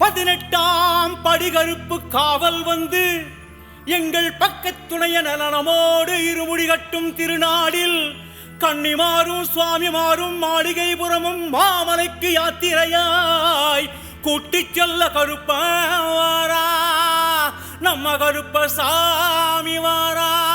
பதினெட்டாம் படிகருப்பு காவல் வந்து எங்கள் பக்கத்துணைய நலனமோடு இருமுடி கட்டும் திருநாளில் கன்னிமாரும் சுவாமிமாரும் மாளிகைபுரமும் மாமலைக்கு யாத்திரையாய் கூட்டிச் செல்ல கருப்பாரா நம்ம கருப்ப சாமி வாரா.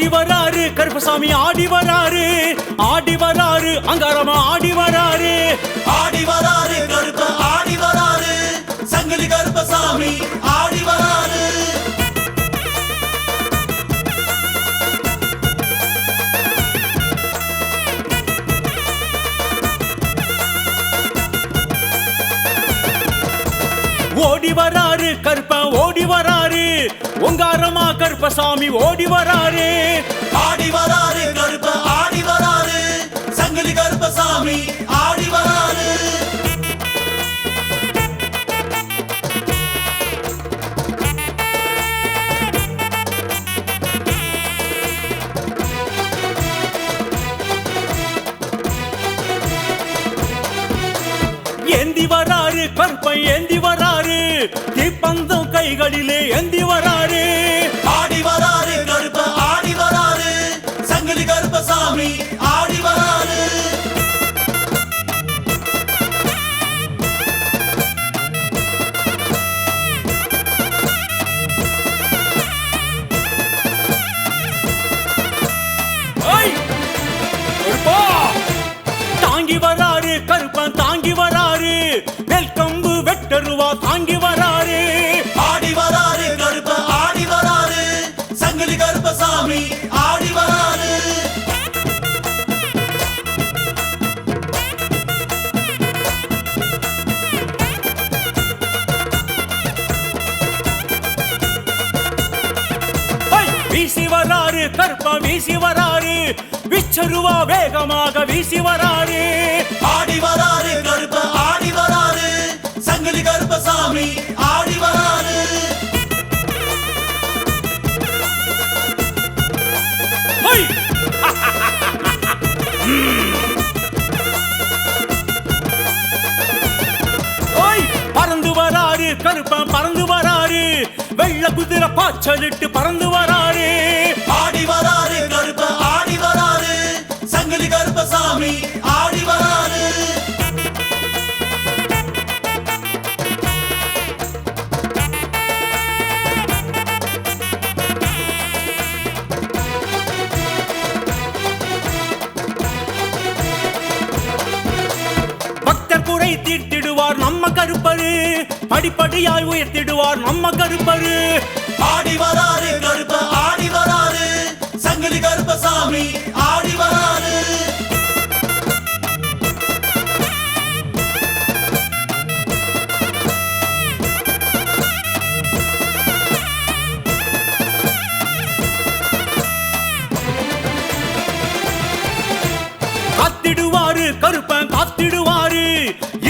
ஆடி வராரு கருப்பசாமி ஆடி வராரு ஆடி வராரு அங்காரமா ஆடி வராரு. ஆடி வராரு கருப்ப ஆடி வராரு சங்கிலி கருப்பசாமி ஆடி வராரு. ஓடி வராரு கருப்ப ஓடி வராரு. ஒங்காரமா கருப்பசாமி ஓடி வராரு. ஆடி வராரு கருப்ப ஆடி வராரு. சங்கிலி கருப்பசாமி ஆடி வராரு. ஏந்தி வராரு கருப்பை ஏந்தி கைகளிலே ஏந்தி வராரு ஆடி வராரு கருப்ப ஆடி வராரு சங்கிலி கருப்பசாமி ஆடி வராரு! கருப்பா! தாங்கி வராரு கருப்பன் தாங்கி வராரு வெல்கம்பு வெட்டருவா தாங்கி வீசி வராரு விச்சருவா வேகமாக வீசி வராரு ஆடி வராரு கருப்ப ஆடி வராரு சங்கிலி கருப்பசாமி ஆடி வராரு பறந்து வராரு கருப்பன் பறந்து வராரு வெள்ள குதிரை பாய்ச்சலிட்டு பறந்து வராரு படிப்படியாய் உயர்த்திடுவார் நம்ம கருப்பரு. ஆடி வராரு கருப்ப ஆடி வராரு சங்கிலி கருப்பசாமி ஆடி வராரு காத்திடுவாரு கருப்பன் காத்திடுவாரு.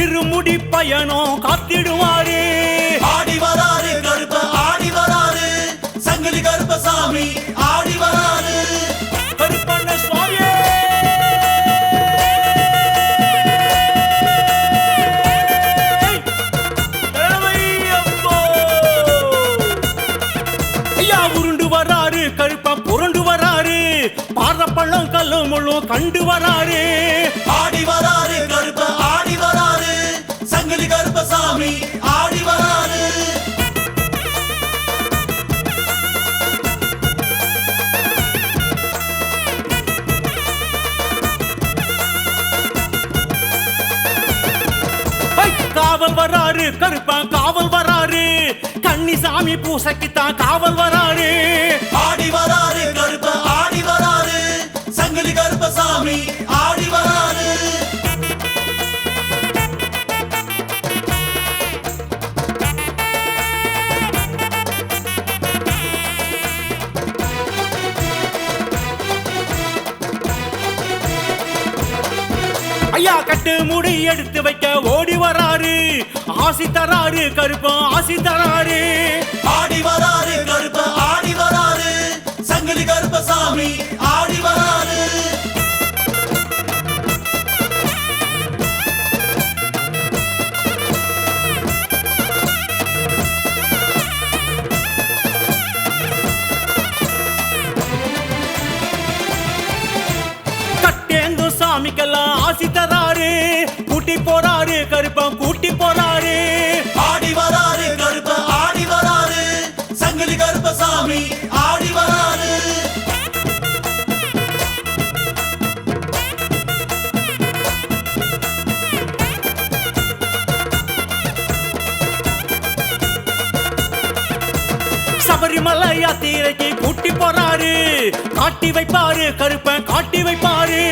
இருமுடி பயணம் காத்திடுவாரு. கல்லு முள்ளும் கண்டு வராரு. ஆடி வராரு கருப்ப ஆடி வராரு. சங்கிலி கருப்பசாமி ஆடி வராரு. காவல் வராரு கருப்பன் காவல் வராரு. கன்னிசாமி பூசைக்குத்தான் காவல் வராரு. ஆடி வராரு சுவாமி ஆடிவராரு ஐயா கட்டு முடி எடுத்து வைக்க ஓடி வராரு. ஆசி தராரு கருப்பா ஆசி தராரு ஆடி வராரு கருப்பா ஆடி வராரு சங்கிலி கருப்பசாமி ஆடி வராரு சாமிக்கெல்லாம் ஆசி தராரு. கூட்டி போறாரு கருப்பம் கூட்டி போறாரு யாத்திரைக்கு கூட்டி போறாரு. காட்டி வைப்பாரு கருப்பன் காட்டி வைப்பாரு.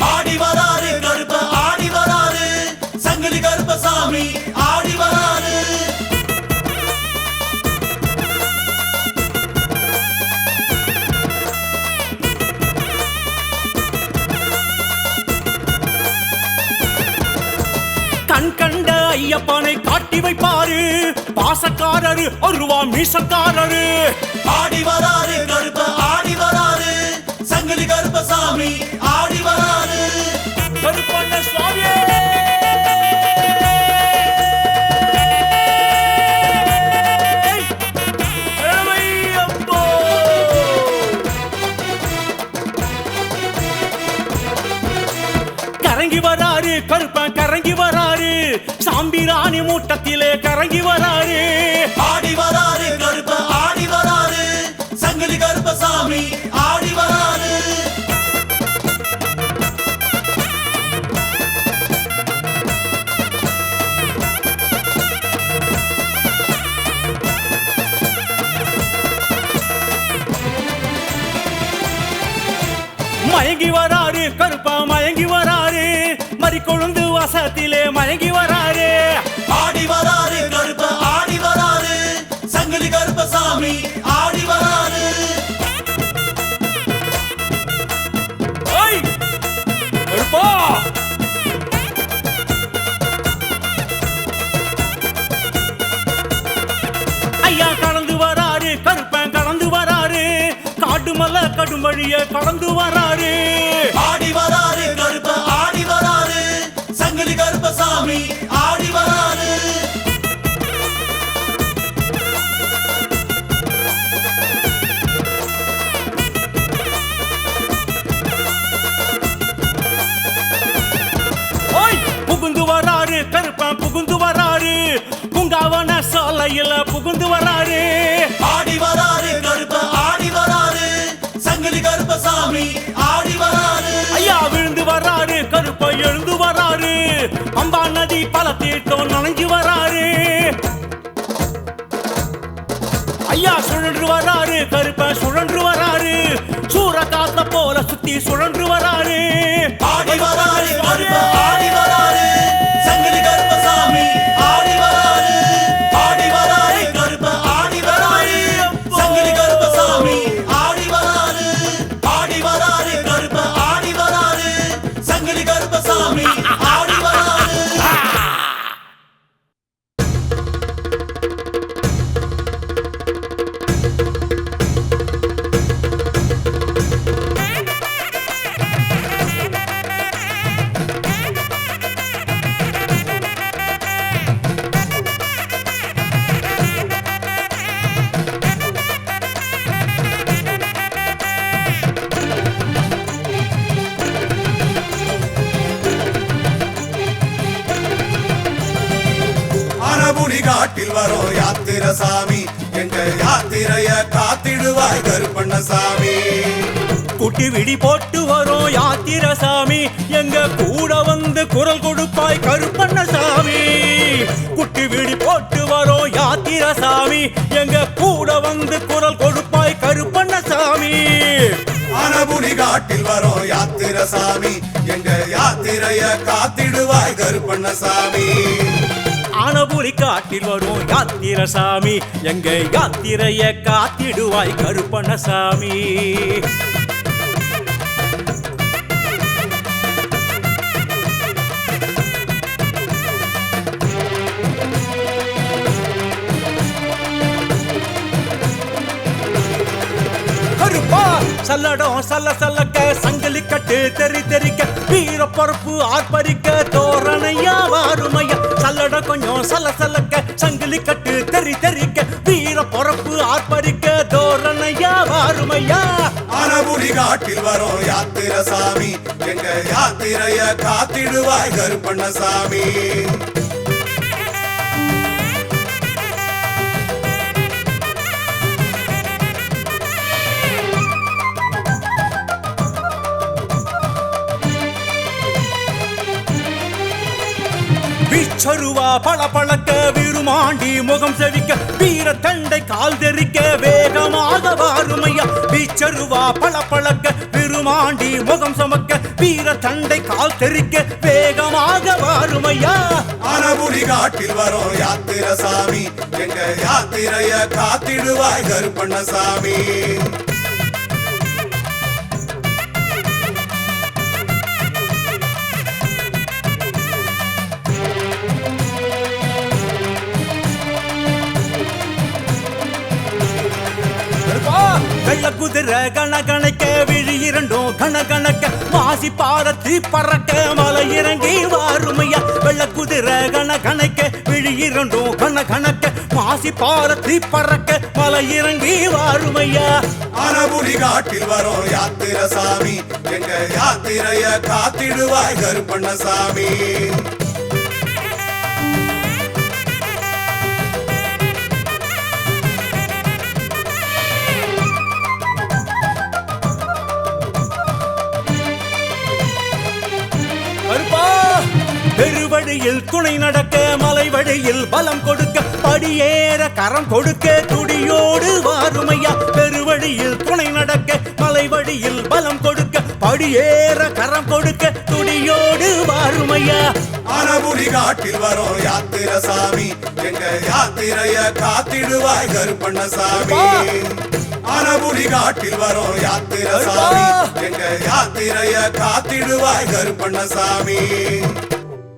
ஆடி வராரு கருப்ப ஆடி வராரு. சங்கிலி கருப்பசாமி ஆடி வராரு. ஐயப்பனை காட்டி வைப்பாரு. பாசக்காரரு ஒருவா மீசக்காரரு. ஆடி வராரு கருப்ப ஆடி வராரு. சங்கிலி கருப்பசாமி ஆடி வராரு. கருப்பண்ண சுவாமியே! மூட்டத்திலே கரங்கி வராரு. ஆடி வராரு கருப்ப ஆடி வராரு. சங்கிலி கருப்பசாமி ஆடி வராரு. மயங்கி வராரு கருப்பா மயங்கி வராரு. மறி கொழுந்து வசத்திலே மயங்கி வராரு. சுவாமி ஆடிவாரு ஐயா கடந்து வராரு கருப்பன் கடந்து வராரு. காட்டுமல்ல கடும் வழிய கடந்து வராரு. ஆடி வராரு கருப்ப ஆடி வராரு சங்கிலி கருப்பசாமி ஆடி வராரு சாலையில புகுந்து வராரு. ஆடி வராரு கருப்ப ஆடி வராரு. சங்கிலி கருப்பசாமி ஆடி வராரு. ஐயா விழுந்து வராரு கருப்ப எழுந்து வராரு. அம்பா நதி பல தீர்த்தம் நனைஞ்சு வராரு. ஐயா சுழன்று வராரு கருப்ப சுழன்று வராரு. சூற காத்த போல சுத்தி சுழன்று வராரு. ஆடி வராரு கருப்ப ஆடி வராரு எங்க யாத்திரைய காத்திடுவாய் கருப்பண்ணசாமி. குட்டி விடி போட்டு வரும் யாத்திர சாமி எங்க கூட வந்து குரல் கொடுப்பாய் கருப்பண்ண சாமி குட்டி விடி போட்டு வரும் யாத்திர சாமி எங்க கூட வந்து குரல் கொடுப்பாய் கருப்பண்ண சாமி அனபுலி காட்டில் வரோம் யாத்திர சாமி எங்க யாத்திரைய காத்திடுவாய் கருப்பண்ணசாமி. ஆனபுரி காட்டில் வரும் யாத்திர சாமி. எங்க யாத்திரைய காத்திடுவாய் கருப்பண்ண சாமி சல்லடம் சல்ல சல்லக்க சங்கிலி கட்டு தெரி தெரிக்க வீர பொறுப்பு ஆர்ப்பரிக்க தோரணையா வாருமையா சல்லடம் கொஞ்சம் சல்ல சல்லக்க சங்கிலி கட்டு தெரி தெரிக்க வீர பொறுப்பு ஆர்ப்பரிக்க தோரணையா வாருமையா அனபுரி காட்டில் வரும் யாத்திர சாமி எங்க யாத்திரைய காத்திடுவாய் கருப்பண்ண சாமி பள பழக்க விருமாண்டி முகம் செவிக்க வீர தண்டை கால் தெரிக்க வேகமாக வாருமையா. வீச்சருவா பள பழக்க விருமாண்டி முகம் சமக்க வீர தண்டை கால் தெரிக்க வேகமாக வாருமையா. அனபுரி காட்டில் வரும் யாத்திர சாமி எங்க யாத்திரைய காத்திடுவாய் கருப்பண்ண சாமி வெள்ள குதிரை கணக்கணக்க விழி இரண்டும் கணக்கணக்க மாசி பாரத்தி பறக்க மலை இறங்கி வாருமையா. வெள்ள குதிரை கணக்கணக்க விழி இரண்டும் கணக்கணக்க மாசி பாரத்தி பறக்க மலை இறங்கி வாருமையா. அனபுரி காட்டில் வரும் யாத்திர சாமி எங்க யாத்திரைய காத்திடுவாய் கருப்பண்ண சாமி பெருவழியில் துணை நடக்க மலை வழியில் பலம் கொடுக்க படியேற கரம் கொடுக்க துடியோடு வாருமையா. பெருவழியில் துணை நடக்க மலை வழியில் பலம் கொடுக்க படியேற கரம் கொடுக்க துடியோடு வாருமையா. அனபுரி காட்டில் வரும் யாத்திர சாமி. எங்க யாத்திரைய காத்திடுவாய் கருப்பண்ணசாமி. அனபுரி காட்டில் வரும் யாத்திர சாமி. எங்க யாத்திரைய காத்திடுவாய் கருப்பண்ணசாமி.